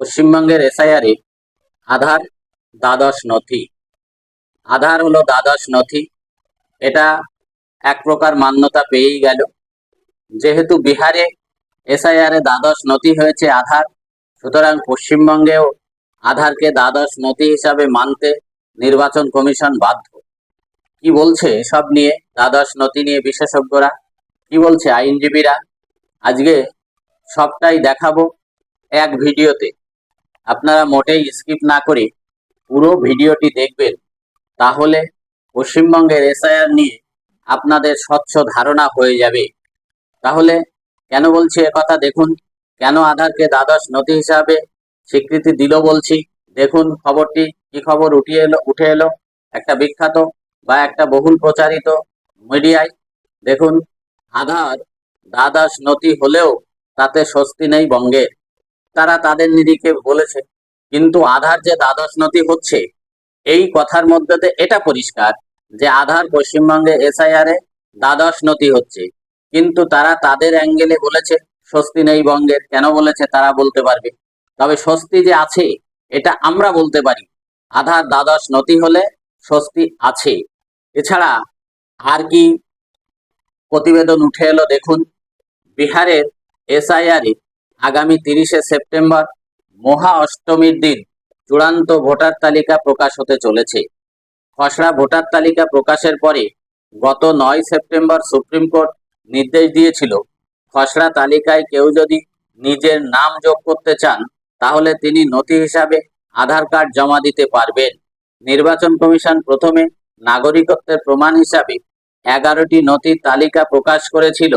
পশ্চিমবঙ্গের এসআইআরে আধার দ্বাদশ নথি। আধার হলো দ্বাদশ নথি। এটা এক প্রকার মান্যতা পেয়েই গেল। যেহেতু বিহারে এসআইআরে দ্বাদশ নথি হয়েছে আধার, সুতরাং পশ্চিমবঙ্গেও আধারকে দ্বাদশ নথি হিসাবে মানতে নির্বাচন কমিশন বাধ্য। কি বলছে সব নিয়ে, দ্বাদশ নথি নিয়ে বিশেষজ্ঞরা? কি বলছে আইনজীবীরা? আজকে সবটাই দেখাবো এক ভিডিওতে। আপনারা মোটেই স্কিপ না করে পুরো ভিডিওটি দেখবেন। তাহলে পশ্চিমবঙ্গের এসআইআর নিয়ে আপনাদের স্বচ্ছ ধারণা হয়ে যাবে। তাহলে কেন বলছি কথা? দেখুন, কেন আধারকে দ্বাদশ নথি হিসাবে স্বীকৃতি দিল বলছি। দেখুন, খবরটি কি খবর উঠিয়ে এলো, উঠে এলো? একটা বিখ্যাত বা একটা বহুল প্রচারিত মিডিয়ায়। দেখুন, আধার দ্বাদশ নথি হলেও তাতে স্বস্তি নেই বঙ্গের। তারা তাদের নিরিখে বলেছে, কিন্তু আধার যে দ্বাদশ নথি হচ্ছে, এই কথার মধ্যে এটা পরিষ্কার যে আধার পশ্চিমবঙ্গে এসআইআর এ দ্বাদশ নথি হচ্ছে। কিন্তু তারা তাদের অ্যাঙ্গেলে বলেছে, স্বস্তি নেই বঙ্গের। কেন বলেছে তারা বলতে পারবে। তবে স্বস্তি যে আছে, এটা আমরা বলতে পারি। আধার দ্বাদশ নথি হলে স্বস্তি আছে। এছাড়া আর কি প্রতিবেদন উঠে এলো দেখুন, বিহারের এসআইআর আগামী তিরিশে সেপ্টেম্বর মহা অষ্টমীর দিন চূড়ান্ত ভোটার তালিকা প্রকাশ হতে চলেছে। খসড়া ভোটার তালিকা প্রকাশের পরে গত নয় সেপ্টেম্বর সুপ্রিম কোর্ট নির্দেশ দিয়েছিল, খসড়া তালিকায় কেউ যদি নিজের নাম যোগ করতে চান, তাহলে তিনি নথি হিসাবে আধার কার্ড জমা দিতে পারবেন। নির্বাচন কমিশন প্রথমে নাগরিকত্বের প্রমাণ হিসাবে এগারোটি নথির তালিকা প্রকাশ করেছিল,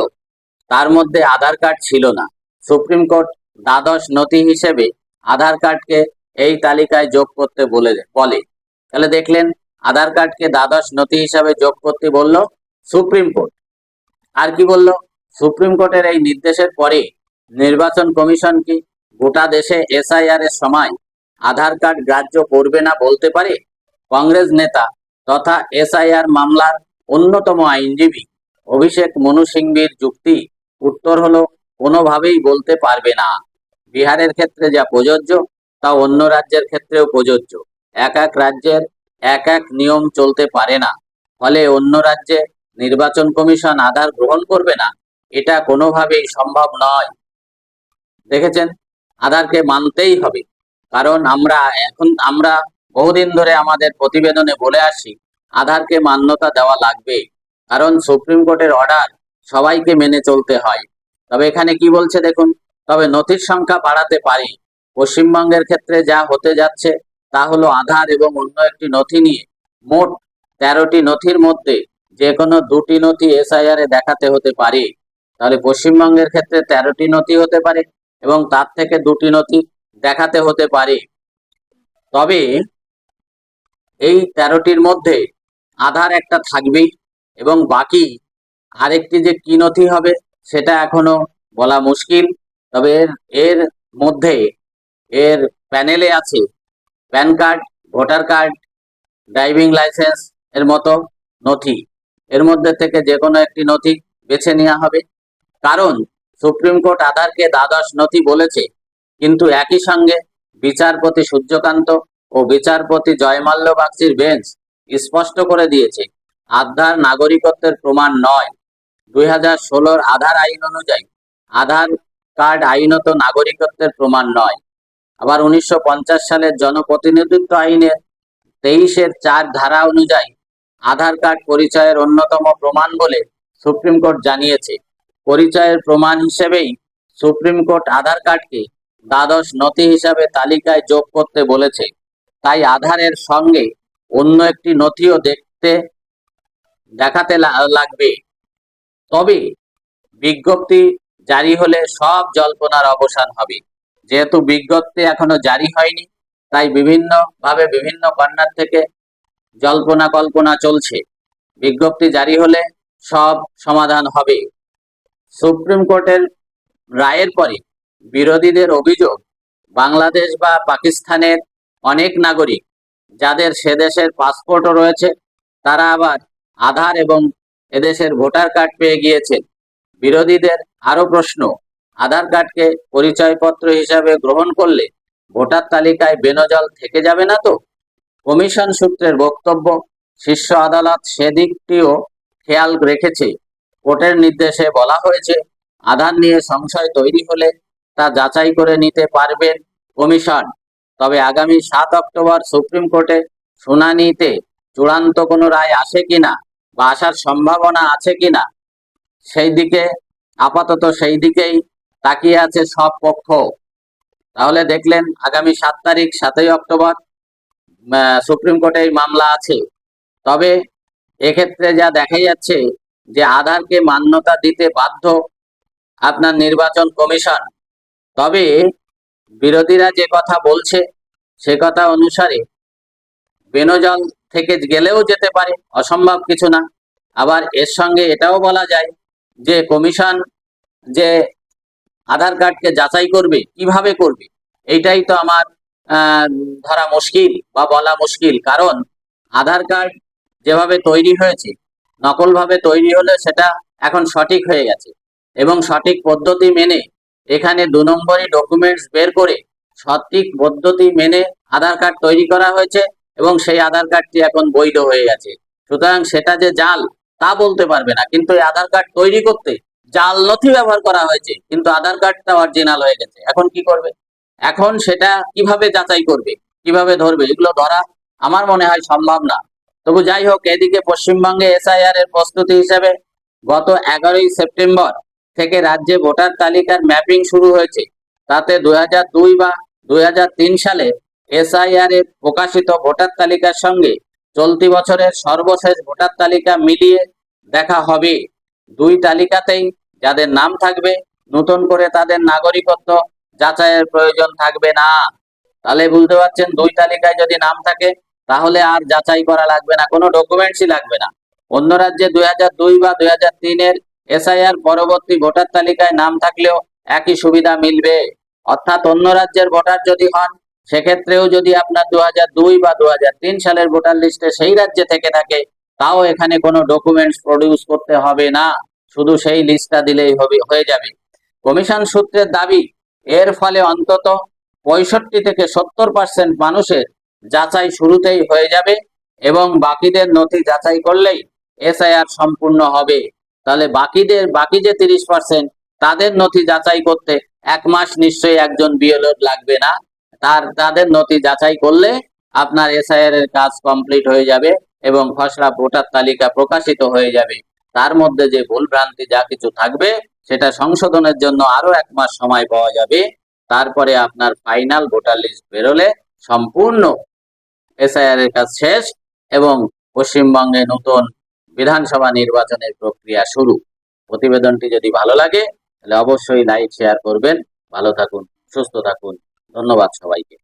তার মধ্যে আধার কার্ড ছিল না। সুপ্রিম কোর্ট দ্বাদশ নথি হিসেবে আধার কার্ডকে এই তালিকায় যোগ করতে বলে বলে। তাহলে দেখলেন, আধার কার্ডকে দ্বাদশ নথি হিসাবে যোগ করতে বলল সুপ্রিম কোর্ট। আর কি বলল? সুপ্রিম কোর্টের এই নির্দেশের পরে নির্বাচন কমিশন কি গোটা দেশে এসআইআর এর সময় আধার কার্ড গ্রাহ্য করবে না বলতে পারে কংগ্রেস নেতা তথা এসআইআর মামলার অন্যতম আইনজীবী অভিষেক মনু সিংভির যুক্তি উত্তর হলো কোনোভাবেই বলতে পারবে না। বিহারের ক্ষেত্রে যা প্রযোজ্য, তা অন্য রাজ্যের ক্ষেত্রেও প্রযোজ্য। এক এক রাজ্যের এক এক নিয়ম চলতে পারে না। ফলে অন্য রাজ্যে নির্বাচন কমিশন আধার গ্রহণ করবে না, এটা কোনোভাবেই সম্ভব নয়। দেখেছেন? আধারকে মানতেই হবে। কারণ আমরা এখন, আমরা বহুদিন ধরে আমাদের প্রতিবেদনে বলে আসি, আধারকে মান্যতা দেওয়া লাগবে। কারণ সুপ্রিম কোর্টের অর্ডার সবাইকে মেনে চলতে হয়। তবে এখানে কি বলছে দেখুন, তবে নথির সংখ্যা বাড়াতে পারে। পশ্চিমবঙ্গের ক্ষেত্রে যা হতে যাচ্ছে তা হলো আধার এবং অন্য একটি নথি নিয়ে। মোট তেরোটি নথির মধ্যে যে কোনো দুটি নথি এসআইআর এ দেখাতে হতে পারে। তাহলে পশ্চিমবঙ্গের ক্ষেত্রে তেরোটি নথি হতে পারে এবং তার থেকে দুটি নথি দেখাতে হতে পারে। তবে এই তেরোটির মধ্যে আধার একটা থাকবেই এবং বাকি আরেকটি যে কি নথি হবে সেটা এখনও বলা মুশকিল। তবে এর মধ্যে, এর প্যানেলে আছে PAN card, voter card, driving licence, এর মতো নথি। এর মধ্যে থেকে যে কোনো একটি নথি বেছে নেওয়া হবে। কারণ সুপ্রিম কোর্ট আধারকে দ্বাদশ নথি বলেছে, কিন্তু একই সঙ্গে বিচারপতি সূর্যকান্ত ও বিচারপতি জয়মাল্য বাগচির বেঞ্চ স্পষ্ট করে দিয়েছে, আধার নাগরিকত্বের প্রমাণ নয়। দুই হাজার ষোলোর আধার আইন অনুযায়ী, আধার কার্ড আইনত নাগরিকত্বের প্রমাণ নয়। আবার উনিশশো পঞ্চাশ সালের জনপ্রতিনিধিত্ব আইনের তেইশের চার ধারা অনুযায়ী, আধার কার্ড পরিচয়ের অন্যতম প্রমাণ বলে সুপ্রিম কোর্ট জানিয়েছে। পরিচয়ের প্রমাণ হিসেবেই সুপ্রিম কোর্ট আধার কার্ডকে দ্বাদশ নথি হিসাবে তালিকায় যোগ করতে বলেছে। তাই আধারের সঙ্গে অন্য একটি নথিও দেখতে, দেখাতে লাগবে। তবে বিজ্ঞপ্তি জারি হলে সব জল্পনার অবসান হবে। যেহেতু বিজ্ঞপ্তি এখনও জারি হয়নি, তাই বিভিন্ন ভাবে বিভিন্ন কর্নার থেকে জল্পনা কল্পনা চলছে। বিজ্ঞপ্তি জারি হলে সব সমাধান হবে। সুপ্রিম কোর্টের রায়ের পরে বিরোধীদের অভিযোগ, বাংলাদেশ বা পাকিস্তানের অনেক নাগরিক যাদের সে দেশের পাসপোর্টও রয়েছে, তারা আবার আধার এবং এদেশের ভোটার কার্ড পেয়ে গিয়েছেন বিরোধীদের আরও প্রশ্ন, আধার কার্ডকে পরিচয়পত্র হিসাবে গ্রহণ করলে ভোটার তালিকায় বেনজল থেকে যাবে না তো? কমিশন সূত্রের বক্তব্য, শীর্ষ আদালত সেদিকটিও খেয়াল রেখেছে। কোর্টের নির্দেশে বলা হয়েছে, আধার নিয়ে সংশয় তৈরি হলে তা যাচাই করে নিতে পারবেন কমিশন। তবে আগামী সাত অক্টোবর সুপ্রিম কোর্টে শুনানিতে চূড়ান্ত কোনো রায় আসে কিনা বা আসার সম্ভাবনা আছে কিনা? সেই দিকে, আপাতত সেই দিকেই তাকিয়ে আছে সব পক্ষ। তাহলে দেখলেন, আগামী সাত তারিখ, সাতই অক্টোবর সুপ্রিম কোর্টে এই মামলা আছে। তবে এক্ষেত্রে যা দেখা যাচ্ছে যে আধারকে মান্যতা দিতে বাধ্য আপনার নির্বাচন কমিশন। তবে বিরোধীরা যে কথা বলছে, সে কথা অনুসারে বেনজল থেকে গেলেও যেতে পারে, অসম্ভব কিছু না। আবার এর সঙ্গে এটাও বলা যায় যে কমিশন যে আধার কার্ডকে যাচাই করবে, কীভাবে করবে, এইটাই তো আমার ধরা মুশকিল বা বলা মুশকিল। কারণ আধার কার্ড যেভাবে তৈরি হয়েছে নকল ভাবে তৈরি হলে সেটা এখন সঠিক হয়ে গেছে এবং সঠিক পদ্ধতি মেনে এখানে দু নম্বরই ডকুমেন্টস বের করে সঠিক পদ্ধতি মেনে আধার কার্ড তৈরি করা হয়েছে। এবং সেই আধার কার্ডটি এখন বৈধ হয়ে গেছে। সুতরাং সেটা যে জাল, তা বলতে পারবে না। কিন্তু এই আধার কার্ড তৈরি করতে জাল নথি ব্যবহার করা হয়েছে, কিন্তু আধার কার্ডটা অরিজিনাল হয়ে গেছে, এখন কি করবে? এখন সেটা কীভাবে যাচাই করবে, কীভাবে ধরবে, এগুলো ধরা আমার মনে হয় সম্ভব না। তবু যাই হোক, এদিকে পশ্চিমবঙ্গে এসআইআর এর প্রস্তুতি হিসেবে গত এগারোই সেপ্টেম্বর থেকে রাজ্যে ভোটার তালিকার ম্যাপিং শুরু হয়েছে। তাতে দুই হাজার দুই বা দুই হাজার তিন সালে এসআইআর এর প্রকাশিত ভোটার তালিকার সঙ্গে চলতি বছরের সর্বশেষ ভোটার তালিকা মিলিয়ে দেখা হবে। দুই তালিকাতেই যাদের নাম থাকবে, নতুন করে তাদের নাগরিকত্ব যাচাইয়ের প্রয়োজন থাকবে না। তাহলে বুঝতে পারছেন, দুই তালিকায় যদি নাম থাকে, তাহলে আর যাচাই করা লাগবে না, কোনো ডকুমেন্টসই লাগবে না। অন্য রাজ্যে দুই হাজার দুই বা দুই হাজার তিনের এসআইআর পরবর্তী ভোটার তালিকায় নাম থাকলেও একই সুবিধা মিলবে। অর্থাৎ অন্য রাজ্যের ভোটার যদি হন সেক্ষেত্রেও যদি আপনার দু হাজার দুই বা দু হাজার তিন সালের ভোটার লিস্টে সেই রাজ্যে থেকে থাকে, তাও এখানে কোনো ডকুমেন্টস প্রডিউস করতে হবে না। শুধু সেই লিস্টটা দিলেই হবে, হয়ে যাবে। কমিশন সূত্রের দাবি, এর ফলে অন্তত পঁয়ষট্টি থেকে সত্তর পার্সেন্ট মানুষের যাচাই শুরুতেই হয়ে যাবে এবং বাকিদের নথি যাচাই করলেই এসআইআর সম্পূর্ণ হবে। তাহলে বাকিদের, বাকি যে তিরিশ পার্সেন্ট তাদের নথি যাচাই করতে এক মাস নিশ্চয়ই একজন বিএলওর লাগবে না। তার, তাদের নথি যাচাই করলে আপনার এসআইআর এর কাজ কমপ্লিট হয়ে যাবে এবং খসড়া ভোটার তালিকা প্রকাশিত হয়ে যাবে। তার মধ্যে যে ভুল ভ্রান্তি যা কিছু থাকবে, সেটা সংশোধনের জন্য আরও এক মাস সময় পাওয়া যাবে। তারপরে আপনার ফাইনাল ভোটার লিস্ট বেরোলে সম্পূর্ণ এসআইআর এর কাজ শেষ এবং পশ্চিমবঙ্গে নতুন বিধানসভা নির্বাচনের প্রক্রিয়া শুরু। প্রতিবেদনটি যদি ভালো লাগে, তাহলে অবশ্যই লাইক, শেয়ার করবেন। ভালো থাকুন, সুস্থ থাকুন। ধন্যবাদ সবাইকে।